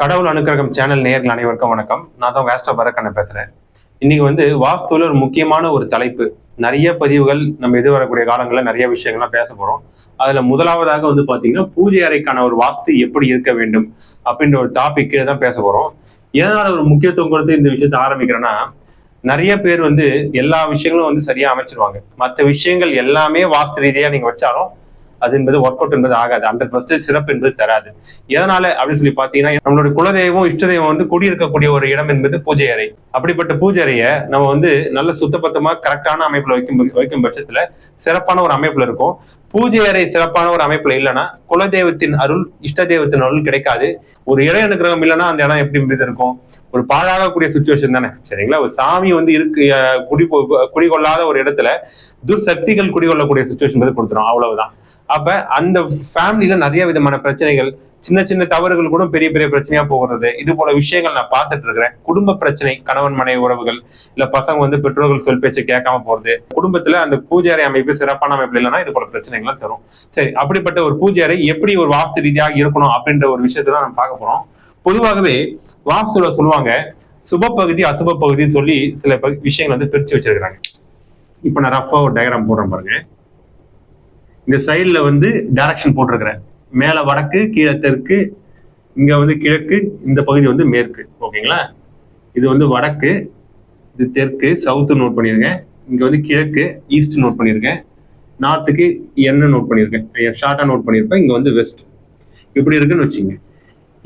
கடவுள் அனுக்கிரகம் சேனல் நேர்கள் அனைவருக்கும் வணக்கம். நான் தான் வேஸ்டா பரக்கண்ண பேசுறேன். இன்னைக்கு வந்து வாஸ்துவில் ஒரு முக்கியமான ஒரு தலைப்பு. நிறைய பதிவுகள் நம்ம எது வரக்கூடிய காலங்களில் நிறைய விஷயங்கள்லாம் பேச போறோம். அதுல முதலாவதாக வந்து பாத்தீங்கன்னா பூஜை அறைக்கான ஒரு வாஸ்து எப்படி இருக்க வேண்டும் அப்படின்ற ஒரு டாபிக் தான் பேச போறோம். எதனால ஒரு முக்கியத்துவம் கொடுத்து இந்த விஷயத்த ஆரம்பிக்கிறேன்னா நிறைய பேர் வந்து எல்லா விஷயங்களும் வந்து சரியா அமைச்சிருவாங்க. மற்ற விஷயங்கள் எல்லாமே வாஸ்து ரீதியா நீங்க வச்சாலும் அது என்பது ஒர்க் அவுட் என்பது ஆகாது. ஹண்ட்ரட் பர்சன்டேஜ் சிறப்பு என்பது தராது. எதனால? அப்படின்னு சொல்லி பாத்தீங்கன்னா நம்மளுடைய குலதெய்வம் இஷ்ட தெய்வம் வந்து குடியிருக்கக்கூடிய ஒரு இடம் என்பது பூஜை அறை. அப்படிப்பட்ட பூஜை அறையை நம்ம வந்து நல்ல சுத்தபத்தமா கரெக்டான அமைப்புல வைக்கும் வைக்கும் பட்சத்துல சிறப்பான ஒரு அமைப்புல இருக்கும். பூஜை அறை சிறப்பான ஒரு அமைப்புல இல்லைன்னா குலதெய்வத்தின் அருள் இஷ்ட தெய்வத்தின் அருள் கிடைக்காது. ஒரு இடம் அனுகிரகம் இல்லைன்னா அந்த இடம் எப்படி இருக்கும். ஒரு பாழாகக்கூடிய சுச்சுவேஷன் தானே. சரிங்களா? ஒரு சாமி வந்து இருக்கு குடி குடிகொள்ளாத ஒரு இடத்துல துர்சக்திகள் குடிகொள்ளக்கூடிய சுச்சுவேஷன் கொடுத்துரும். அவ்வளவுதான். அப்ப அந்த ஃபேமிலியில நிறைய விதமான பிரச்சனைகள் சின்ன சின்ன தவறுகள் கூட பெரிய பெரிய பிரச்சனையா போகிறது. இது போல விஷயங்கள் நான் பார்த்துட்டு இருக்கிறேன். குடும்ப பிரச்சனை கணவன் மனைவி உறவுகள் இல்ல பசங்க வந்து பெற்றோர்கள் சொல் பேச்சு கேட்காம போறது. குடும்பத்துல அந்த பூஜை அறை அமைப்பு சிறப்பான அமைப்பு இல்லைன்னா இது போல பிரச்சனைகள் தரும். சரி அப்படிப்பட்ட ஒரு பூஜை அறை எப்படி ஒரு வாஸ்து ரீதியாக இருக்கணும் அப்படின்ற ஒரு விஷயத்தை தான் நம்ம பார்க்க போறோம். பொதுவாகவே வாஸ்துல சொல்லுவாங்க சுப பகுதி அசுப பகுதின்னு சொல்லி சில விஷயங்கள் வந்து பிரிச்சு வச்சிருக்கிறாங்க. இப்ப நான் ரஃபா ஒரு டயக்ராம் போடுறேன் பாருங்க. இந்த சைடில் வந்து டைரக்ஷன் போட்டிருக்கிறேன். மேலே வடக்கு கீழே தெற்கு இங்கே வந்து கிழக்கு இந்த பகுதி வந்து மேற்கு. ஓகேங்களா? இது வந்து வடக்கு இது தெற்கு சவுத்து நோட் பண்ணியிருக்கேன் இங்கே வந்து கிழக்கு ஈஸ்ட் நோட் பண்ணியிருக்கேன் நார்த்துக்கு என்ன நோட் பண்ணியிருக்கேன் ஷார்ட்டாக நோட் பண்ணியிருப்பேன் இங்கே வந்து வெஸ்ட் இப்படி இருக்குன்னு வச்சுங்க.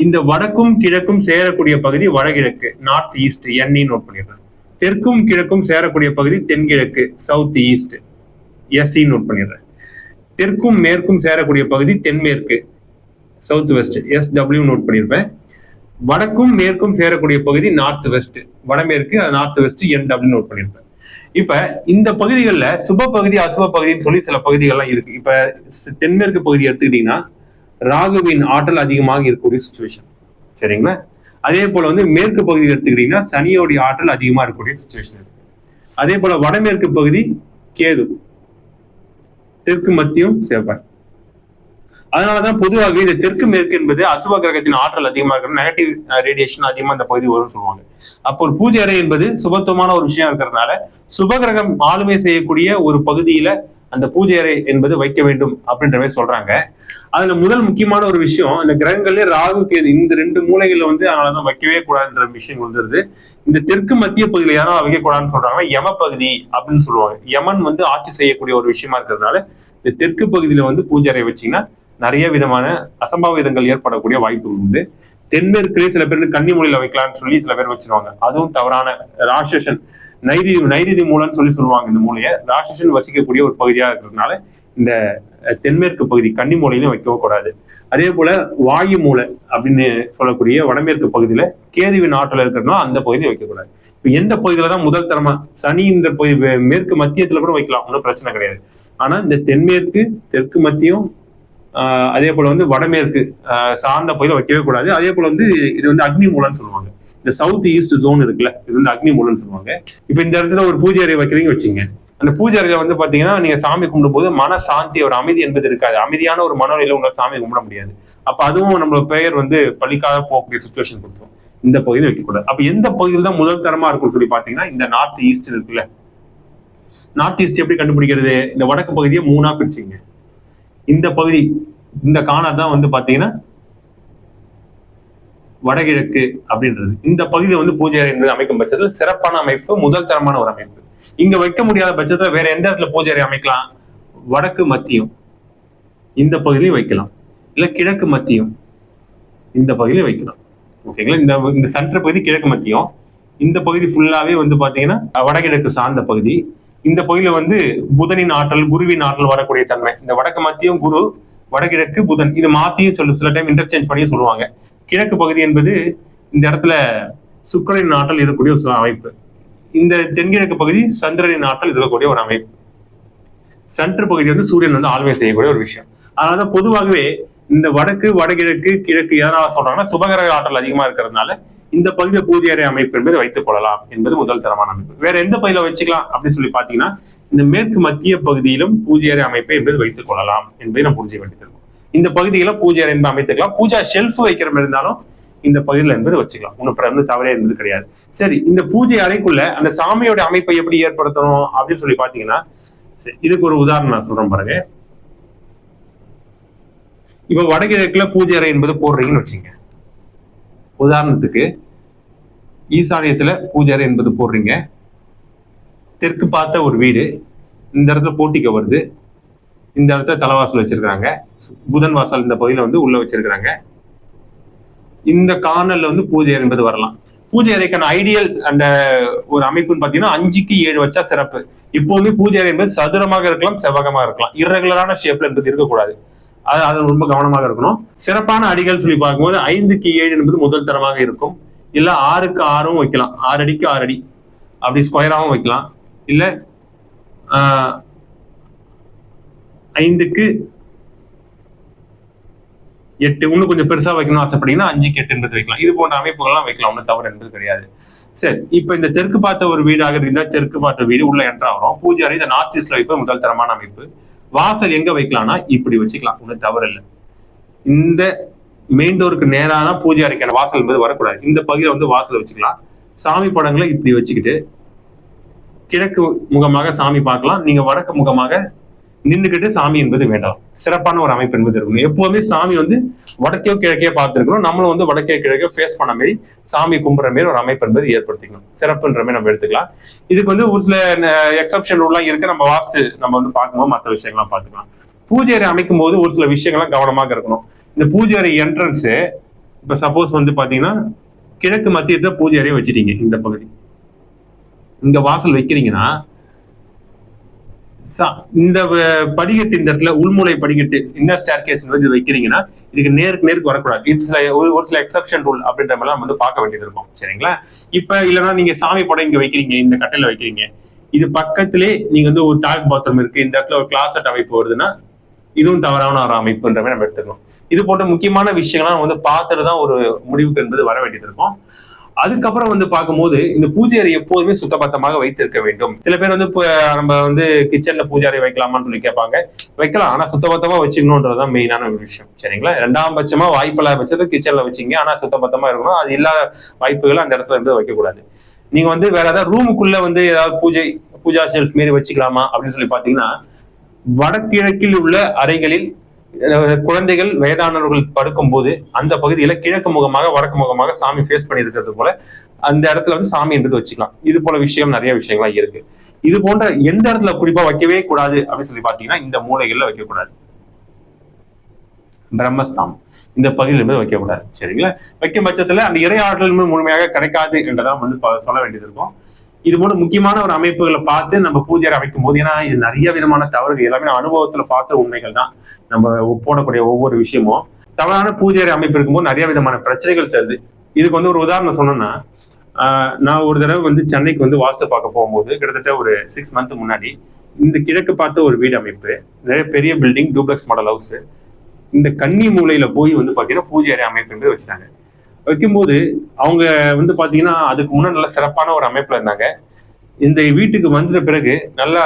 இந்த வடக்கும் கிழக்கும் சேரக்கூடிய பகுதி வடகிழக்கு நார்த் ஈஸ்ட் எண்ணி நோட் பண்ணிடுறேன் தெற்கும் கிழக்கும் சேரக்கூடிய பகுதி தென்கிழக்கு சவுத் ஈஸ்ட் எஸ்சி நோட் பண்ணிடுறேன். தெற்கும் மேற்கும் சேரக்கூடிய பகுதி தென்மேற்கு south west S W note பண்ணியிருப்பேன் வடக்கும் மேற்கும் சேரக்கூடிய பகுதி நார்த் வெஸ்ட் வடமேற்கு அது north west N W note பண்ணியிருப்பேன் இப்ப இந்த பகுதிகளில் சுப பகுதி அசுப பகுதின்னு சொல்லி சில பகுதிகள்லாம் இருக்கு. இப்ப தென்மேற்கு பகுதி எடுத்துக்கிட்டீங்கன்னா ராகுவின் ஆற்றல் அதிகமாக இருக்கக்கூடிய சுச்சுவேஷன் சரிங்களா? அதே போல வந்து மேற்கு பகுதி எடுத்துக்கிட்டீங்கன்னா சனியோடைய ஆற்றல் அதிகமா இருக்கக்கூடிய சுச்சுவேஷன் இருக்கு. அதே போல வடமேற்கு பகுதி கேது. தெற்கு மத்தியும் செவ்வாய். அதனாலதான் பொதுவாகவே இந்த தெற்கு மேற்கு என்பது அசுப கிரகத்தின் ஆற்றல் அதிகமாக இருக்கிற நெகட்டிவ் ரேடியேஷன் அதிகமா அந்த பகுதி வரும்னு சொல்லுவாங்க. அப்போ ஒரு பூஜை அறை என்பது சுபத்துவமான ஒரு விஷயம் இருக்கிறதுனால சுபகிரகம் ஆளுமை செய்யக்கூடிய ஒரு பகுதியில அந்த பூஜை அறை என்பது வைக்க வேண்டும் அப்படின்ற மாதிரி சொல்றாங்க. அதுல முதல் முக்கியமான ஒரு விஷயம் இந்த கிரகங்கள்லயே ராகு கேது இந்த ரெண்டு மூலைகள்ல வந்து அதனாலதான் வைக்கவே கூடாதுன்ற விஷயம் வந்துருது. இந்த தெற்கு மத்திய பகுதியில யாரும் வைக்க கூடாதுன்னு சொல்றாங்கன்னா யம பகுதி அப்படின்னு சொல்லுவாங்க. யமன் வந்து ஆட்சி செய்யக்கூடிய ஒரு விஷயமா இருக்கிறதுனால இந்த தெற்கு பகுதியில வந்து பூஜை அறை வச்சீங்கன்னா நிறைய விதமான அசம்பாவிதங்கள் ஏற்படக்கூடிய வாய்ப்புகள் உண்டு. தென்மேற்குலேயே சில பேர் கன்னிமொழியில வைக்கலாம்னு சொல்லி சில பேர் வச்சிருவாங்க. அதுவும் தவறான ராட்சசன் நைதி நைதிதி மூலம்னு சொல்லி சொல்லுவாங்க இந்த மூலையை. ராட்சசன் வசிக்கக்கூடிய ஒரு பகுதியா இருக்கிறதுனால இந்த தென்மேற்கு பகுதி கன்னி மூலையிலும் வைக்கவும் கூடாது. அதே போல வாயு மூலை அப்படின்னு சொல்லக்கூடிய வடமேற்கு பகுதியில கேதுவின் ஆற்றல் இருக்கிறதுனால அந்த பகுதியை வைக்கக்கூடாது இப்போ எந்த பகுதியில தான் முதல் தரமா சனி இந்த பகுதி மேற்கு மத்தியத்துல கூட வைக்கலாம் ஒன்றும் பிரச்சனை கிடையாது. ஆனா இந்த தென்மேற்கு தெற்கு மத்தியம் ஆஹ் அதே போல வந்து வடமேற்கு ஆஹ் சார்ந்த பகுதியில் வைக்கவே கூடாது. அதே போல வந்து இது வந்து அக்னி மூலம்னு சொல்லுவாங்க. இந்த சவுத் ஈஸ்ட் ஜோன் இருக்குல்ல இது வந்து அக்னி மூலம்னு சொல்லுவாங்க. இப்போ இந்த இடத்துல ஒரு பூஜை அறை வைக்கிறீங்க வச்சுங்க. அந்த பூஜை அறையில வந்து பாத்தீங்கன்னா நீங்க சாமி கும்பிடும் போது மன சாந்தி ஒரு அமைதி என்பது இருக்காது. அமைதியான ஒரு மனநிலையில உங்களால் சாமி கும்பிட முடியாது. அப்ப அதுவும் நம்மளோட பெயர் வந்து பள்ளிக்காக போகக்கூடிய சுச்சுவேஷன் கொடுத்தோம் இந்த பகுதியில் வைக்கக்கூடாது. அப்ப எந்த பகுதியில் தான் முதல் தரமா இருக்கும்னு சொல்லி பாத்தீங்கன்னா இந்த நார்த் ஈஸ்ட் இருக்குல்ல. நார்த் ஈஸ்ட் எப்படி கண்டுபிடிக்கிறது? இந்த வடக்கு பகுதியை மூணா பிரிச்சுங்க. இந்த பகுதி இந்த காணா தான் வந்து பாத்தீங்கன்னா வடகிழக்கு அப்படின்றது. இந்த பகுதி வந்து பூஜை அறை என்பது அமைக்கும் பட்சத்தில் சிறப்பான அமைப்பு முதல் தரமான ஒரு அமைப்பு. இங்க வைக்க முடியாத பட்சத்துல வேற எந்த இடத்துல பூஜை அறை அமைக்கலாம்? வடக்கு மத்தியம். இந்த பகுதியிலையும் வைக்கலாம். இல்ல கிழக்கு மத்தியம். இந்த பகுதியும் வைக்கலாம். ஓகேங்களா இந்த இந்த சென்டர் பகுதி கிழக்கு மத்தியம். இந்த பகுதி ஃபுல்லாவே வந்து பாத்தீங்கன்னா வடகிழக்கு சார்ந்த பகுதி. இந்த பகுதியில வந்து புதனின் ஆற்றல் குருவின் ஆற்றல் வரக்கூடிய தன்மை. இந்த வடக்கு மத்தியம் குரு வடகிழக்கு புதன். இது மாத்தியும் சொல்லு சில டைம் இன்டர்சேஞ்ச் பண்ணி சொல்லுவாங்க. கிழக்கு பகுதி என்பது இந்த இடத்துல சுக்கரனின் ஆற்றல் இருக்கக்கூடிய ஒரு அமைப்பு. இந்த தென்கிழக்கு பகுதி சந்திரனின் ஆற்றல் இருக்கக்கூடிய ஒரு அமைப்பு. சென்டர் பகுதி வந்து சூரியன் வந்து ஆளுமை செய்யக்கூடிய ஒரு விஷயம். அதனால பொதுவாகவே இந்த வடக்கு வடகிழக்கு கிழக்கு எதனால சொல்றாங்கன்னா சுபகர ஆற்றல் அதிகமா இருக்கிறதுனால இந்த பகுதியை பூஜை அறை அமைப்பு என்பது வைத்துக் கொள்ளலாம் என்பது முதல் தரமான அமைப்பு. வேற எந்த பகுதியில வச்சுக்கலாம் அப்படின்னு சொல்லி பாத்தீங்கன்னா இந்த மேற்கு மத்திய பகுதியிலும் பூஜை அறை அமைப்பு என்பது வைத்துக் கொள்ளலாம் என்பதை நான் புரிஞ்சுக்க வேண்டியது இருக்கும் இந்த பகுதியில பூஜை அறை என்பது அமைத்துக்கலாம். பூஜா ஷெல்ஃப் வைக்கிற மாதிரி இருந்தாலும் இந்த பகுதியில் என்பது வச்சுக்கலாம். ஒன்றும் வந்து தவறே என்பது கிடையாது. சரி இந்த பூஜை அறைக்குள்ள அந்த சாமியோட அமைப்பை எப்படி ஏற்படுத்தணும் அப்படின்னு சொல்லி பாத்தீங்கன்னா இதுக்கு ஒரு உதாரணம் நான் சொல்றேன் பாருங்க. இப்ப வடகிழக்குல பூஜை அறை என்பது போடுறீங்கன்னு வச்சுங்க. உதாரணத்துக்கு ஈசானியத்துல பூஜை அறை என்பது போடுறீங்க. தெற்கு பார்த்த ஒரு வீடு இந்த இடத்துல போட்டிக்க வருது. இந்த இடத்துல தலைவாசல் வச்சிருக்கிறாங்க. புதன் வாசல் இந்த பகுதியில் வந்து உள்ள வச்சிருக்கிறாங்க. இந்த கார்னர்ல வந்து பூஜை என்பது வரலாம். பூஜை அறைக்கான ஐடியல் அந்த ஒரு அமைப்புன்னு பாத்தீங்கன்னா அஞ்சுக்கு ஏழு வச்சா சிறப்பு. இப்போவுமே பூஜை அறை என்பது சதுரமாக இருக்கலாம் செவ்வகமாக இருக்கலாம். இரகுலரான ஷேப்ல என்பது இருக்கக்கூடாது. அது அது ரொம்ப கவனமாக இருக்கணும். சிறப்பான அடிகள் சொல்லி பார்க்கும்போது ஐந்துக்கு ஏழு என்பது முதல் தரமாக இருக்கும். இல்ல ஆறுக்கு ஆறும் வைக்கலாம். ஆறு அடிக்கு ஆறு அடி அப்படி ஸ்கொயராகவும் வைக்கலாம். இல்ல ஆஹ், ஐந்துக்கு எட்டு. இன்னும் கொஞ்சம் பெருசா வைக்கணும் ஆசைப்பட்டீங்கன்னா அஞ்சுக்கு எட்டுன்றது வைக்கலாம். இது போன்ற அமைப்புகள்லாம் வைக்கலாம். ஒன்றும் தவறு என்பது கிடையாது. சரி இப்ப இந்த தெற்கு பார்த்த ஒரு வீடாக இருந்தா தெற்கு பார்த்த வீடு உள்ள என்ட்ரு ஆகிறோம் பூஜை அறை இந்த நார்த் ஈஸ்ட்ல வைப்பது முதல் தரமான அமைப்பு. வாசல் எங்க வைக்கலாம்னா இப்படி வச்சுக்கலாம். ஒன்றும் தவறு இல்லை. இந்த மெயின் டோருக்கு நேரான பூஜை அறைக்கான வாசல் என்பது வரக்கூடாது. இந்த பகுதியில் வந்து வாசல் வச்சுக்கலாம். சாமி படங்களை இப்படி வச்சுக்கிட்டு கிழக்கு முகமாக சாமி பார்க்கலாம். நீங்க வடக்கு முகமாக நின்றுக்கிட்டு சாமி என்பது வேண்டாம். சிறப்பான ஒரு அமைப்பு என்பது இருக்கணும். எப்போதுமே சாமி வந்து வடக்கே கிழக்கே பார்த்துருக்கணும். நம்மளும் வந்து வடக்கே கிழக்கே ஃபேஸ் பண்ண மாரி சாமி கும்புற மாரி ஒரு அமைப்பு என்பது ஏற்படுத்திக்கணும். சிறப்புன்ற மாதிரி நம்ம எடுத்துக்கலாம். இதுக்கு வந்து ஒரு சில எக்ஸப்ஷன் ரூல்லாம் இருக்கு. நம்ம வாஸ்து நம்ம வந்து பார்க்கும்போது மற்ற விஷயங்கள்லாம் பார்த்துக்கலாம். பூஜை அறை அமைக்கும் போது ஒரு சில விஷயங்கள்லாம் கவனமாக இருக்கணும். இந்த பூஜை அறை என்ட்ரன்ஸ் இப்ப சப்போஸ் வந்து பாத்தீங்கன்னா கிழக்கு மத்தியத்துல பூஜை அறையை வச்சிட்டீங்க இந்த பகுதி. இங்க வாசல் வைக்கிறீங்கன்னா இந்த படிக்கட்டு இந்த இடத்துல உள்முளை படிக்கட்டு இன்னர் ஸ்டேர் கேஸ் வந்து வைக்கிறீங்கன்னா இதுக்கு நேருக்கு நேருக்கு வரக்கூடாது. இது சில ஒரு ஒரு சில எக்ஸப்ஷன் ரூல் அப்படின்ற மாதிரிலாம் நம்ம வந்து பார்க்க வேண்டியது இருக்கும். சரிங்களா? இப்ப இல்லைன்னா நீங்க சாமி படம் இங்க வைக்கிறீங்க இந்த கட்டையில வைக்கிறீங்க. இது பக்கத்திலே நீங்க வந்து ஒரு டாய்லெட் பாத்ரூம் இருக்கு. இந்த இடத்துல ஒரு கிளாஸ் அமைப்பு வருதுன்னா இதுவும் தவறான ஒரு அமைப்புன்ற மாதிரி நம்ம எடுத்துக்கணும். இது போன்ற முக்கியமான விஷயங்கள்லாம் நம்ம வந்து பார்த்துட்டு தான் ஒரு முடிவுக்கு என்பது வர வேண்டியது இருக்கும். அதுக்கப்புறம் வந்து பார்க்கும்போது இந்த பூஜை அறை எப்போதுமே சுத்தபத்தமாக வைத்திருக்க வேண்டும். சில பேர் வந்து இப்போ நம்ம வந்து கிச்சன்ல பூஜை அறை வைக்கலாமான்னு சொல்லி கேட்பாங்க. வைக்கலாம். ஆனா சுத்தபத்தமா வச்சுக்கணுன்றதுதான் மெயினான ஒரு விஷயம். சரிங்களா? ரெண்டாம் பட்சமா வாய்ப்பில்லாத பட்சத்தை கிச்சன்ல வச்சீங்க. ஆனா சுத்தபத்தமா இருக்கணும். அது இல்லாத வாய்ப்புகள் அந்த இடத்துல இருந்து வைக்கக்கூடாது. நீங்க வந்து வேற ஏதாவது ரூமுக்குள்ள வந்து ஏதாவது பூஜை பூஜா ஷெல்ஃப் மாரி வச்சுக்கலாமா அப்படின்னு சொல்லி பாத்தீங்கன்னா வடகிழக்கில் உள்ள அறைகளில் குழந்தைகள் வயதானவர்கள் படுக்கும்போது அந்த பகுதியில கிழக்கு முகமாக வடக்கு முகமாக சாமி ஃபேஸ் பண்ணி இருக்கிறது போல அந்த இடத்துல வந்து சாமி என்பது வச்சுக்கலாம். இது போல விஷயம் நிறைய விஷயங்கள்லாம் இருக்கு. இது போன்ற எந்த இடத்துல குறிப்பா வைக்கவே கூடாது அப்படின்னு சொல்லி பாத்தீங்கன்னா இந்த மூலைகள்ல வைக்கக்கூடாது. பிரம்மஸ்தாம் இந்த பகுதியில் இருந்து வைக்கக்கூடாது. சரிங்களா? வைக்கும் பட்சத்துல அந்த இறை ஆற்றல் முழுமையாக கிடைக்காது என்றதான் வந்து சொல்ல வேண்டியது இருக்கும். இது போன்ற முக்கியமான ஒரு அமைப்புகளை பார்த்து நம்ம பூஜை அறை அமைக்கும் போது ஏன்னா இது நிறைய விதமான தவறுகள் எல்லாமே அனுபவத்துல பார்த்த உண்மைகள் தான். நம்ம போடக்கூடிய ஒவ்வொரு விஷயமும். தவறான பூஜை அறை அமைப்பு இருக்கும்போது நிறைய விதமான பிரச்சனைகள் தருது. இதுக்கு வந்து ஒரு உதாரணம் சொன்னேன்னா நான் ஒரு தடவை வந்து சென்னைக்கு வந்து வாஸ்து பார்க்க போகும்போது கிட்டத்தட்ட ஒரு சிக்ஸ் மந்த் முன்னாடி இந்த கிழக்கு பார்த்த ஒரு வீடு அமைப்பு நிறைய பெரிய பில்டிங் டூப்ளெக்ஸ் மாடல் ஹவுஸ் இந்த கன்னி மூலையில போய் வந்து பாத்தீங்கன்னா பூஜை அறை அமைப்பு வந்து வச்சுட்டாங்க. வைக்கும்போது அவங்க வந்து பாத்தீங்கன்னா அதுக்கு முன்னாடி நல்ல சிறப்பான ஒரு அமைப்புல இருந்தாங்க. இந்த வீட்டுக்கு வந்த பிறகு நல்லா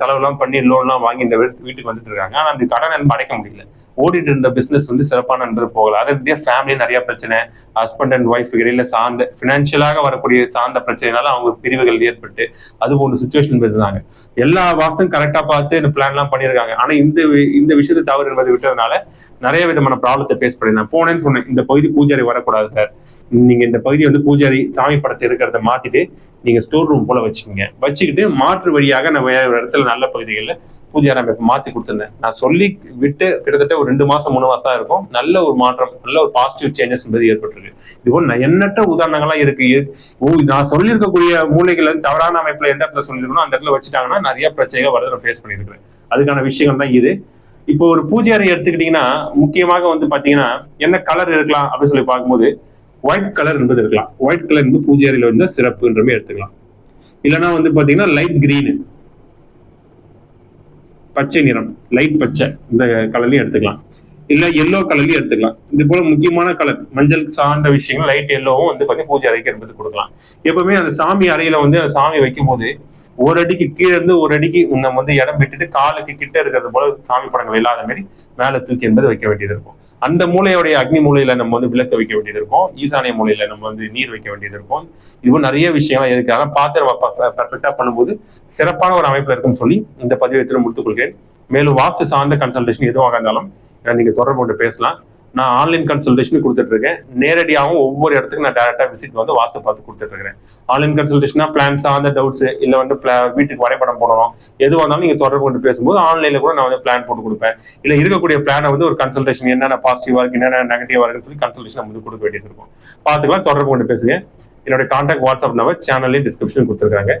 செலவுலாம் செலவெல்லாம் பண்ணி லோன்லாம் வாங்கி இந்த வீட்டுக்கு வந்துட்டு இருக்காங்க. ஆனா அந்த கடனை நம்ம அடைக்க முடியல. ஓடிட்டு இருந்த பிசினஸ் வந்து சிறப்பான என்பது போகல. அதே ஃபேமிலி நிறைய பிரச்சனை. ஹஸ்பண்ட் அண்ட் ஒய்ஃப் இடையில சார்ந்த பினான்சியலாக வரக்கூடிய சார்ந்த பிரச்சனைனால அவங்க பிரிவுகள் ஏற்பட்டு அது போன்ற சுச்சுவேஷன் இருந்தாங்க. எல்லா வாசம் கரெக்டா பார்த்து இந்த பிளான் எல்லாம் பண்ணியிருக்காங்க. ஆனா இந்த வி- இந்த விஷயத்தை தவறு என்பதை விட்டதுனால நிறைய விதமான ப்ராப்ளத்தை ஃபேஸ் பண்ணியிருந்தேன் போனேன்னு சொன்னேன். இந்த பகுதி பூஜாரி வரக்கூடாது சார் நீங்க இந்த பகுதி வந்து பூஜாரி சாமி படத்தை இருக்கிறத மாத்திட்டு நீங்க ஸ்டோர் ரூம் போல வச்சுக்கோங்க. வச்சுக்கிட்டு மாற்று வழியாக நான் வேற ஒரு இடத்துல நல்ல பகுதிகளில் பூஜை அமைப்பு மாத்தி கொடுத்துருந்தேன். நான் சொல்லி விட்டு கிட்டத்தட்ட ஒரு ரெண்டு மாசம் மூணு மாசம் இருக்கும். நல்ல ஒரு மாற்றம் நல்ல ஒரு பாசிட்டிவ் சேஞ்சஸ் என்பது ஏற்பட்டிருக்கு. இது நான் எண்ணற்ற உதாரணங்கள்லாம் இருக்குது ஓ நான் சொல்லியிருக்கக்கூடிய மூலிகள் தவறான அமைப்புல எந்த இடத்துல சொல்லியிருக்கணும் அந்த இடத்துல வச்சுட்டாங்கன்னா நிறைய பிரச்சனைகள் வரதை நான் ஃபேஸ் பண்ணியிருக்கிறேன். அதுக்கான விஷயங்கள் தான் இது. இப்போ ஒரு பூஜை அறை எடுத்துக்கிட்டீங்கன்னா முக்கியமாக வந்து பாத்தீங்கன்னா என்ன கலர் இருக்கலாம் அப்படின்னு சொல்லி பார்க்கும்போது ஒயிட் கலர் என்பது இருக்கலாம். ஒயிட் கலர் வந்து பூஜை அறையில வந்து சிறப்புன்றமே எடுத்துக்கலாம். இல்லைன்னா வந்து பாத்தீங்கன்னா லைட் கிரீனு பச்சை நிறம் லைட் பச்சை இந்த கலர்லையும் எடுத்துக்கலாம். இல்ல எல்லோ கலர்லயும் எடுத்துக்கலாம். இது போல முக்கியமான கலர் மஞ்சள் சார்ந்த விஷயங்கள் லைட் எல்லோவும் வந்து பார்த்தீங்கன்னா பூஜை அறைக்கு எடுத்து கொடுக்கலாம். எப்பவுமே அந்த சாமி அறையில வந்து அந்த சாமி வைக்கும் போது ஒரு அடிக்கு கீழே இருந்து ஒரு அடிக்கு நம்ம வந்து இடம் விட்டுட்டு காலுக்கு கிட்ட இருக்கிறது போல சாமி படங்கள் இல்லாத மாதிரி மேல தூக்கி என்பது வைக்க வேண்டியது இருக்கும். அந்த மூலையோடைய அக்னி மூலையில நம்ம வந்து விளக்க வைக்க வேண்டியது இருக்கும். ஈசானிய மூலையில நம்ம வந்து நீர் வைக்க வேண்டியது இருக்கும். இதுவும் நிறைய விஷயங்கள் இருக்கு. அதெல்லாம் பார்த்து நம்ம பர்ஃபெக்டா பண்ணும்போது சிறப்பான ஒரு அமைப்பு இருக்குன்னு சொல்லி இந்த பதிவை எடுத்து முடித்துக் கொள்கிறேன். மேலும் வாஸ்து சார்ந்த கன்சல்டேஷன் எதுவாக இருந்தாலும் அஹ் நீங்க தொடர்பு கொண்டு பேசலாம். நான் ஆன்லைன் கன்சல்டேஷன் கொடுத்துட்டு இருக்கேன் நேரடியாகவும் ஒவ்வொரு இடத்துக்கு நான் டேரக்டா விசிட் வந்து வாஸ்து பார்த்து கொடுத்துட்டு இருக்கிறேன் ஆன்லைன் கன்சல்டேஷனா பிளான் அந்த டவுட்ஸ் இல்ல வந்து வீட்டுக்கு வரைபடம் போடணும். எதுவாக இருந்தாலும் நீங்க தொடர்பு கொண்டு பேசும்போது ஆன்லைன்ல கூட நான் வந்து பிளான் போட்டு கொடுப்பேன். இல்ல இருக்கக்கூடிய பிளானை வந்து ஒரு கன்சல்டேஷன் என்னென்ன பாசிட்டிவா இருக்கு என்னென்ன நெகட்டிவா இருக்குன்னு சொல்லி கன்சல்டேஷன் வந்து கொடுக்க வேண்டியது இருக்கும். பார்த்துக்கலாம் தொடர்பு கொண்டு பேசுங்க. என்னோட கான்டாக்ட் வாட்ஸ்அப் நம்பர் சேனல்லையும் டிஸ்கிரிப்ஷன் கொடுத்துருக்காங்க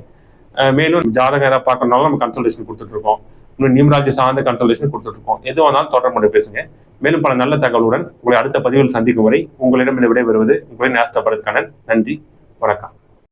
மேலும் ஜாதகம் ஏதாவது பார்க்கணும்னாலும் நம்ம கன்சல்டேஷன் கொடுத்துட்டு இருக்கோம் இன்னும் சார்ந்த கன்சல்டேஷன் கொடுத்துட்ருக்கோம். எதுவாக இருந்தாலும் தொடர்பு கொண்டு பேசுங்க. மேலும் பல நல்ல தகவலுடன் உங்களை அடுத்த பதிவில் சந்திக்கும் வரை உங்களிடம் இந்த விடைபெறுவது உங்களின் நேஸ்த பரத்கண்ணன் நன்றி வணக்கம்.